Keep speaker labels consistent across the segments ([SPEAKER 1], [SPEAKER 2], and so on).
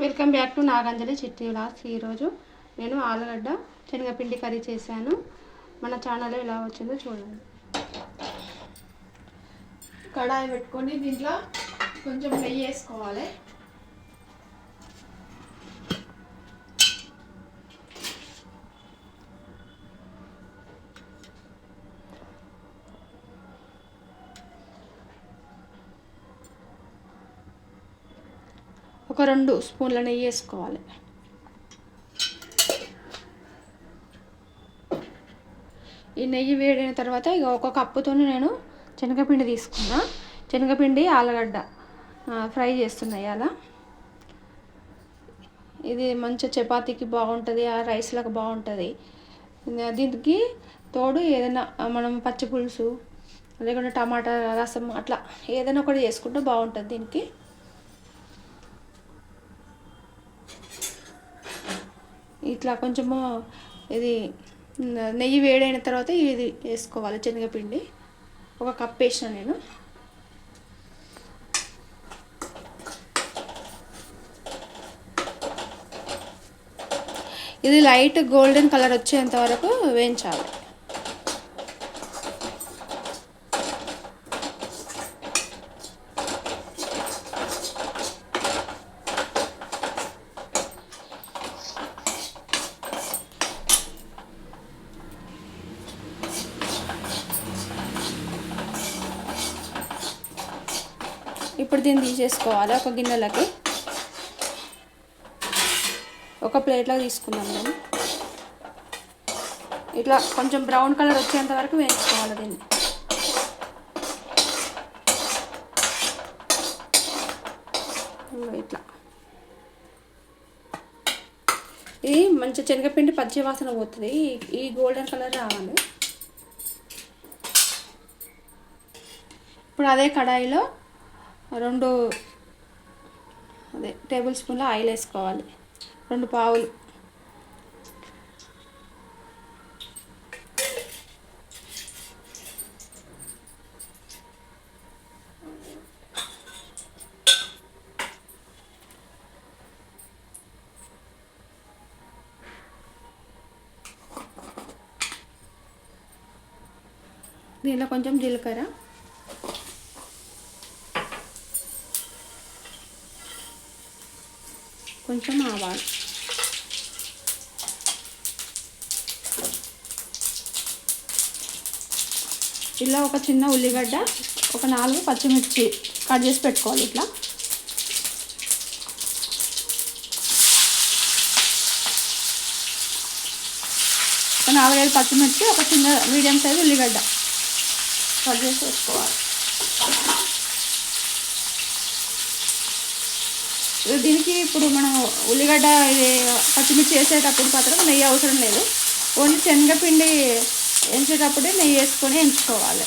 [SPEAKER 1] Welcome back to Naganjali చిట్టి vlogs. ఈరోజు నేను ఆలుగడ్డ శనగపిండి కర్రీ చేశాను. మన ఛానల్లో ఎలా వచ్చిందో చూడండి.
[SPEAKER 2] కడాయి పెట్టుకొని దీంట్లో కొంచెం నెయ్యి వేసుకోవాలి.
[SPEAKER 1] ఒక రెండు స్పూన్ల నెయ్యి వేసుకోవాలి. ఈ నెయ్యి వేడైన తర్వాత ఇక ఒక కప్పుతో నేను శనగపిండి తీసుకున్నా. శనగపిండి ఆలుగడ్డ ఫ్రై చేస్తున్నాయి అలా ఇది మంచి చపాతీకి బాగుంటుంది ఆ రైస్లకు బాగుంటుంది. దీనికి తోడు ఏదైనా మనం పచ్చి పులుసు లేకుంటే టమాటా రసం అట్లా ఏదైనా ఒకటి చేసుకుంటే బాగుంటుంది దీనికి. ఇట్లా కొంచెము ఇది నెయ్యి వేడైన తర్వాత ఇది వేసుకోవాలి శనగపిండి. ఒక కప్ వేసిన నేను. ఇది లైట్ గోల్డెన్ కలర్ వచ్చేంత వరకు వేయించాలి. ఇప్పుడు దీన్ని తీసేసుకోవాలి? ఒక గిన్నెలకి. ఒక ప్లేట్లో తీసుకుందాం మేము ఇట్లా కొంచెం బ్రౌన్ కలర్ వచ్చేంత వరకు వేయించుకోవాలి దీన్ని. ఇట్లా. ఇది మంచి శనగపిండి పచ్చి వాసన పోతుంది. ఈ- ఈ గోల్డెన్ కలర్ రావాలి. ఇప్పుడు అదే కడాయిలో రెండు అదే టేబుల్ స్పూన్ల ఆయిల్ వేసుకోవాలి. రెండు పావులు. దీనిలో కొంచెం జీలకర్ర. కొంచెం ఆవాలు. ఇలా ఒక చిన్న ఉల్లిగడ్డ ఒక నాలుగు పచ్చిమిర్చి కట్ చేసి పెట్టుకోవాలి ఇట్లా. ఒక నాలుగైదు పచ్చిమిర్చి ఒక చిన్న మీడియం సైజ్ ఉల్లిగడ్డ కట్ చేసి పెట్టుకోవాలి. దీనికి ఇప్పుడు మనం ఉల్లిగడ్డ పచ్చిమిర్చి వేసేటప్పుడు మాత్రం నెయ్యి అవసరం లేదు. ఓన్లీ శనగపిండి వేసేటప్పుడే నెయ్యి వేసుకొని ఎంచుకోవాలి.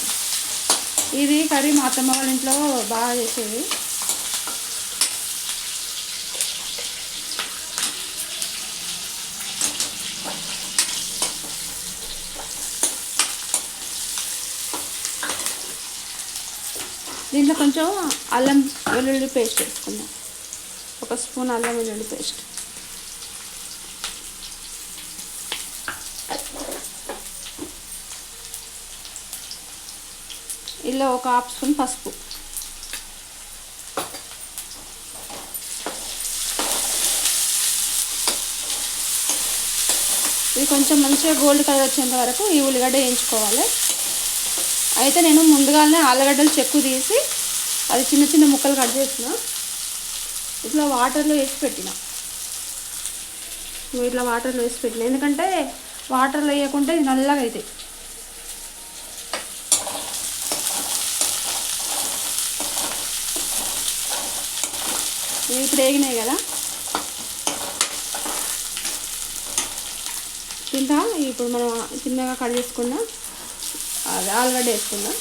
[SPEAKER 1] ఇది కర్రీ మా అత్తమ్మ వాళ్ళ ఇంట్లో బాగా చేసేది. దీంట్లో కొంచెం అల్లం వెల్లుల్లి పేస్ట్ వేసుకుందాం. ఒక స్పూన్ అల్లం వెల్లుల్లి పేస్ట్. ఇలా ఒక హాఫ్ స్పూన్ పసుపు. ఇది కొంచెం మంచిగా గోల్డ్ కలర్ వచ్చేంత వరకు ఈ ఉల్లిగడ్డ వేయించుకోవాలి. అయితే నేను ముందుగానే ఆలుగడ్డలు చెక్కు తీసి అది చిన్న చిన్న ముక్కలు కట్ చేసిన. ఇట్లా వాటర్లో వేసి పెట్టిన. నువ్వు ఇట్లా వాటర్లో వేసి పెట్టిన. ఎందుకంటే వాటర్లో వేయకుంటే ఇది నల్లగా అవుతాయి ఇప్పుడు వేగినాయి కదా. తింటా? ఇప్పుడు మనం చిన్నగా కట్ చేసుకున్న అది ఆలుగడ్డ వేసుకుందాం.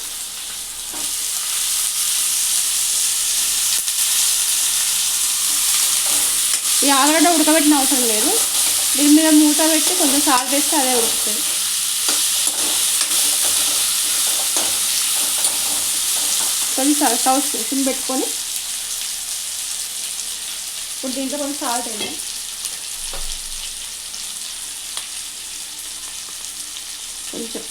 [SPEAKER 1] ఈ ఆలుగడ్డ ఉడకబెట్టిన అవసరం లేదు. దీని మీద మూత పెట్టి కొంచెం సాల్ట్ వేస్తే అదే ఉడుకుతుంది. కొంచెం స్టవ్ సిమ్ పెట్టుకొని ఇప్పుడు దీంట్లో కొంచెం సాల్ట్ వేయండి కొంచెం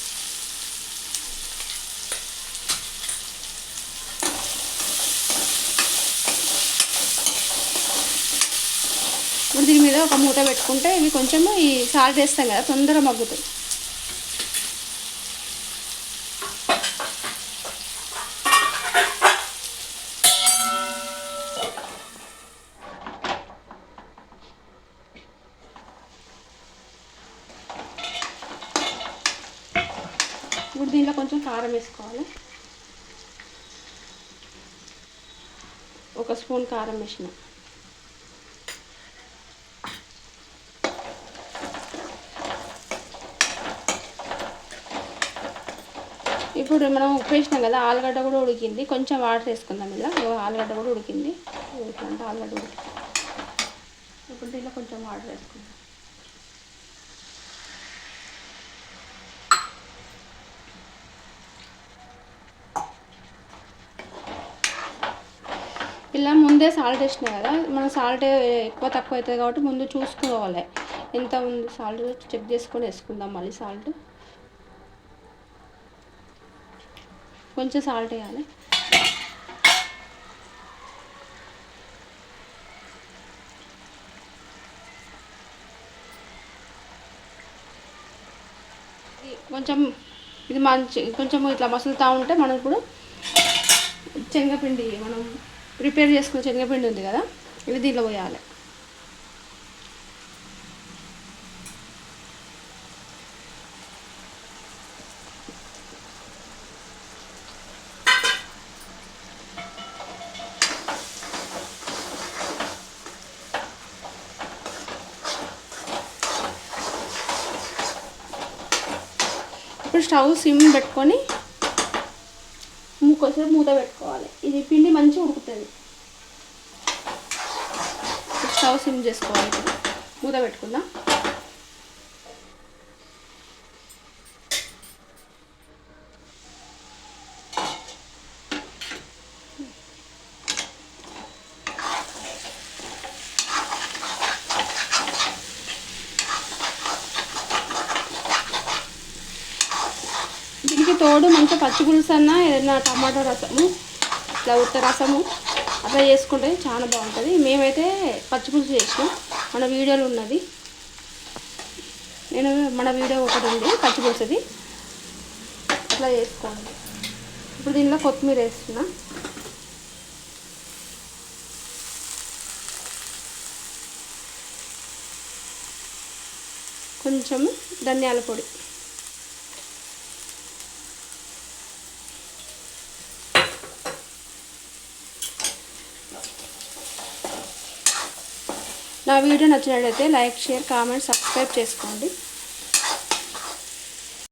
[SPEAKER 1] ఇప్పుడు దీని మీద ఒక మూత పెట్టుకుంటే ఇవి కొంచెము ఈ సాల్ట్ వేస్తాం కదా తొందరగా మగ్గుతాయి. ఇప్పుడు దీంట్లో కొంచెం కారం వేసుకోవాలి. ఒక స్పూన్ కారం వేసినాం. ఇప్పుడు మనం ఉప్పు కదా ఆలుగడ్డ కూడా ఉడికింది. కొంచెం వాటర్ వేసుకుందాం ఇలా. ఆలుగడ్డ కూడా ఉడికింది. ఇట్లా అంటే ఆలుగడ్డ ఉడికి ఇప్పుడు దీనిలో కొంచెం వాటర్ వేసుకుందాం. ఇలా ముందే సాల్ట్ వేసినా కదా మనం సాల్ట్ ఎక్కువ తక్కువ అవుతుంది కాబట్టి ముందు చూసుకోవాలి. ఎంత ఉంది సాల్ట్? చెక్ చేసుకొని వేసుకుందాం మళ్ళీ సాల్ట్. కొంచెం సాల్ట్ వేయాలి. కొంచెం ఇది మంచి కొంచెం ఇట్లా మసులుతూ ఉంటే మనం ఇప్పుడు శనగపిండి మనం ప్రిపేర్ చేసుకున్న శనగపిండి ఉంది కదా ఇది దీనిలో పోయాలి. ఇప్పుడు స్టవ్ సిమ్ పెట్టుకొని మూకోసేపు మూత పెట్టుకోవాలి. ఇది పిండి మంచిగా ఉడుకుతుంది. స్టవ్ సిమ్ చేసుకోవాలి మూత పెట్టుకుందాం దీనికి తోడు మంచిగా పచ్చి పులుసు అన్న ఏదైనా టమాటో రసము ఇట్లా ఉత్త రసము అట్లా చేసుకుంటే చాలా బాగుంటుంది. మేమైతే పచ్చి పులుసు చేసినాం. మన వీడియోలో ఉన్నది. నేను మన వీడియో ఒకటి ఉంది పచ్చి పులుసుది. అట్లా చేసుకోండి ఇప్పుడు దీనిలో కొత్తిమీర వేస్తున్నా. కొంచెం ధనియాల పొడి. నా వీడియో నచ్చినట్లయితే లైక్ షేర్ కామెంట్ సబ్స్క్రైబ్ చేసుకోండి.